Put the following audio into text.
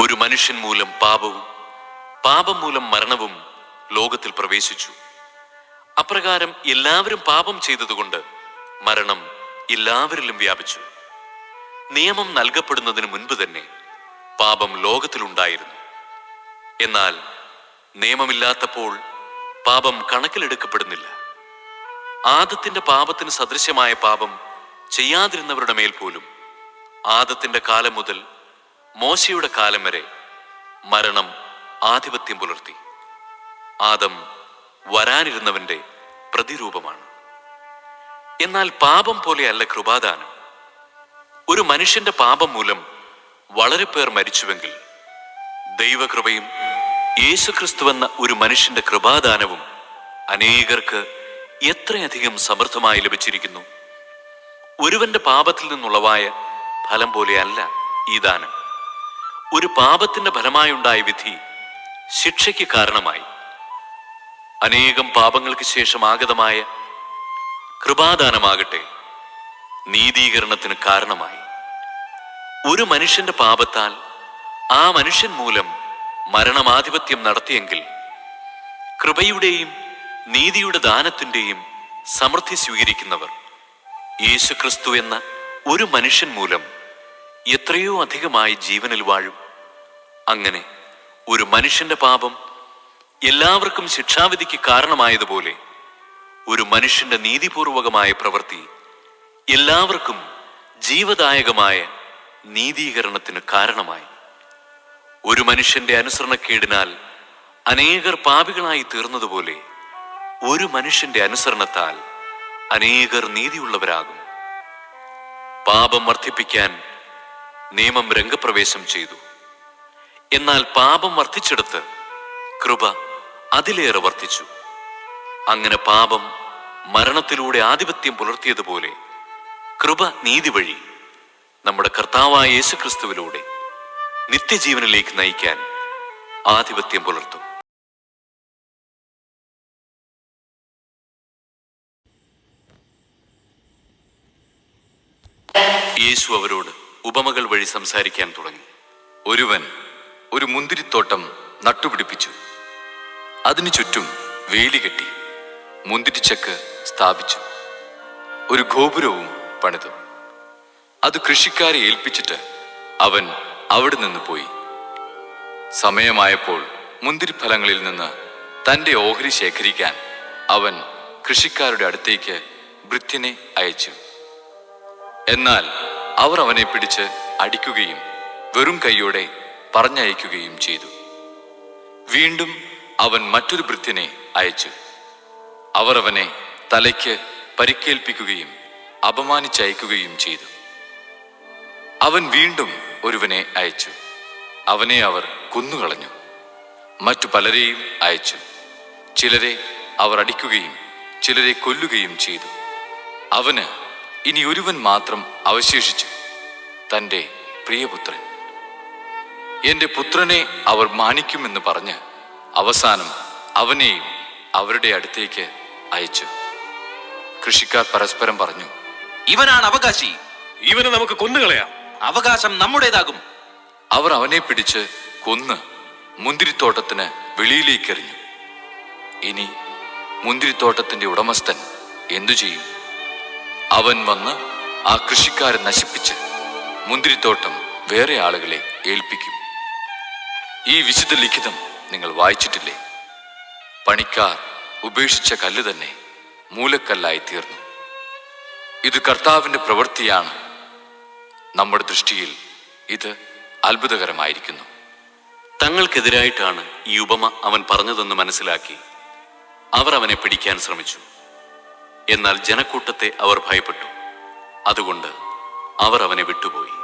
ഒരു മനുഷ്യൻ മൂലം പാപവും പാപം മൂലം മരണവും ലോകത്തിൽ പ്രവേശിച്ചു. അപ്രകാരം എല്ലാവരും പാപം ചെയ്തതുകൊണ്ട് മരണം എല്ലാവരിലും വ്യാപിച്ചു. നിയമം നൽകപ്പെടുന്നതിന് മുൻപ് തന്നെ പാപം ലോകത്തിലുണ്ടായിരുന്നു എന്നാൽ നിയമമില്ലാത്തപ്പോൾ പാപം കണക്കിലെടുക്കപ്പെടുന്നില്ല. ആദത്തിന്റെ പാപത്തിന് സദൃശ്യമായ പാപം ചെയ്യാതിരുന്നവരുടെ മേൽ പോലും ആദത്തിന്റെ കാലം മുതൽ മോശയുടെ കാലം വരെ മരണം ആധിപത്യം പുലർത്തി. ആദം വരാനിരുന്നവന്റെ പ്രതിരൂപമാണ്. എന്നാൽ പാപം പോലെയല്ല കൃപാദാനം. ഒരു മനുഷ്യന്റെ പാപം മൂലം വളരെ പേർ മരിച്ചുവെങ്കിൽ ദൈവകൃപയും യേശുക്രിസ്തു എന്ന ഒരു മനുഷ്യന്റെ കൃപാദാനവും അനേകർക്ക് എത്രയധികം സമൃദ്ധമായി ലഭിച്ചിരിക്കുന്നു. ഒരുവന്റെ പാപത്തിൽ നിന്നുള്ളവായ ഫലം പോലെയല്ല ഈ ദാനം. ഒരു പാപത്തിന്റെ ഫലമായുണ്ടായ വിധി ശിക്ഷയ്ക്ക് കാരണമായി. അനേകം പാപങ്ങൾക്ക് ശേഷം ആഗതമായ കൃപാദാനമാകട്ടെ നീതീകരണത്തിന് കാരണമായി. ഒരു മനുഷ്യന്റെ പാപത്താൽ ആ മനുഷ്യൻ മൂലം മരണമാധിപത്യം നടത്തിയെങ്കിൽ കൃപയുടെയും നീതിയുടെ ദാനത്തിന്റെയും സമൃദ്ധി സ്വീകരിക്കുന്നവർ യേശുക്രിസ്തു എന്ന ഒരു മനുഷ്യൻ മൂലം എത്രയോ അധികമായി ജീവനിൽ വാഴും. അങ്ങനെ ഒരു മനുഷ്യന്റെ പാപം എല്ലാവർക്കും ശിക്ഷാവിധിക്ക് കാരണമായതുപോലെ ഒരു മനുഷ്യന്റെ നീതിപൂർവകമായ പ്രവൃത്തി എല്ലാവർക്കും ജീവദായകമായ നീതീകരണത്തിന് കാരണമായി. ഒരു മനുഷ്യന്റെ അനുസരണക്കേടിനാൽ അനേകർ പാപികളായി തീർന്നതുപോലെ ഒരു മനുഷ്യന്റെ അനുസരണത്താൽ അനേകർ നീതിയുള്ളവരാകും. പാപം വർദ്ധിപ്പിക്കാൻ നിയമം രംഗപ്രവേശം ചെയ്തു. എന്നാൽ പാപം വർദ്ധിച്ചെടുത്ത് കൃപ അതിലേറെ വർദ്ധിച്ചു. അങ്ങനെ പാപം മരണത്തിലൂടെ ആധിപത്യം പുലർത്തിയതുപോലെ കൃപ നീതി വഴി നമ്മുടെ കർത്താവായ യേശുക്രിസ്തുവിലൂടെ നിത്യജീവനിലേക്ക് നയിക്കാൻ ആധിപത്യം പുലർത്തും. യേശു അവരോട് ഉപമകൾ വഴി സംസാരിക്കാൻ തുടങ്ങി. ഒരുവൻ ഒരു മുന്തിരിത്തോട്ടം നട്ടുപിടിപ്പിച്ചു. അതിനു ചുറ്റും വേലി കെട്ടി മുന്തിരിച്ചക്ക് സ്ഥാപിച്ചു. ഒരു ഗോപുരവും പണിതു. അത് കൃഷിക്കാരെ ഏൽപ്പിച്ചിട്ട് അവൻ അവിടെ നിന്ന് പോയി. സമയമായപ്പോൾ മുന്തിരിഫലങ്ങളിൽ നിന്ന് തന്റെ ഓഹരി ശേഖരിക്കാൻ അവൻ കൃഷിക്കാരുടെ അടുത്തേക്ക് ഭൃത്യനെ അയച്ചു. എന്നാൽ അവർ അവനെ പിടിച്ച് അടിക്കുകയും വെറും കൈയോടെ പറഞ്ഞയക്കുകയും ചെയ്തു. വീണ്ടും അവൻ മറ്റൊരു ഭൃത്യനെ അയച്ചു. അവർ അവനെ തലയ്ക്ക് പരിക്കേൽപ്പിക്കുകയും അപമാനിച്ചയക്കുകയും ചെയ്തു. അവൻ വീണ്ടും ഒരുവനെ അയച്ചു. അവനെ അവർ കൊന്നുകളഞ്ഞു. മറ്റു പലരെയും അയച്ചു. ചിലരെ അവർ അടിക്കുകയും ചിലരെ കൊല്ലുകയും ചെയ്തു. അവന് ഇനി ഒരുവൻ മാത്രം അവശേഷിച്ചു തന്റെ പ്രിയപുത്രൻ. എന്റെ പുത്രനെ അവർ മാനിക്കുമെന്ന് പറഞ്ഞ് അവസാനം അവനെയും അവരുടെ അടുത്തേക്ക് അയച്ചു. കൃഷിക്കാർ പരസ്പരം പറഞ്ഞു ഇവനാണ് അവകാശി. ഇവനെ നമുക്ക് കൊന്നുകളയാം. അവകാശം നമ്മുടേതാകും. അവർ അവനെ പിടിച്ച് കൊന്ന് മുന്തിരിത്തോട്ടത്തിന് വെളിയിലേക്കെറിഞ്ഞു. ഇനി മുന്തിരിത്തോട്ടത്തിന്റെ ഉടമസ്ഥൻ എന്തു ചെയ്യും? അവൻ വന്ന് ആ കൃഷിക്കാരെ നശിപ്പിച്ച് മുന്തിരിത്തോട്ടം വേറെ ആളുകളെ ഏൽപ്പിക്കും. ഈ വിശുദ്ധ ലിഖിതം നിങ്ങൾ വായിച്ചിട്ടില്ലേ? പണിക്കാർ ഉപേക്ഷിച്ച കല്ല് തന്നെ മൂലക്കല്ലായി തീർന്നു. ഇത് കർത്താവിന്റെ പ്രവൃത്തിയാണ്. നമ്മുടെ ദൃഷ്ടിയിൽ ഇത് അത്ഭുതകരമായിരിക്കുന്നു. തങ്ങൾക്കെതിരായിട്ടാണ് ഈ ഉപമ അവൻ പറഞ്ഞതെന്ന് മനസ്സിലാക്കി. അവർ അവനെ പിടിക്കാൻ ശ്രമിച്ചു. എന്നാൽ ജനക്കൂട്ടത്തെ അവർ ഭയപ്പെട്ടു. അതുകൊണ്ട് അവർ അവനെ വിട്ടുപോയി.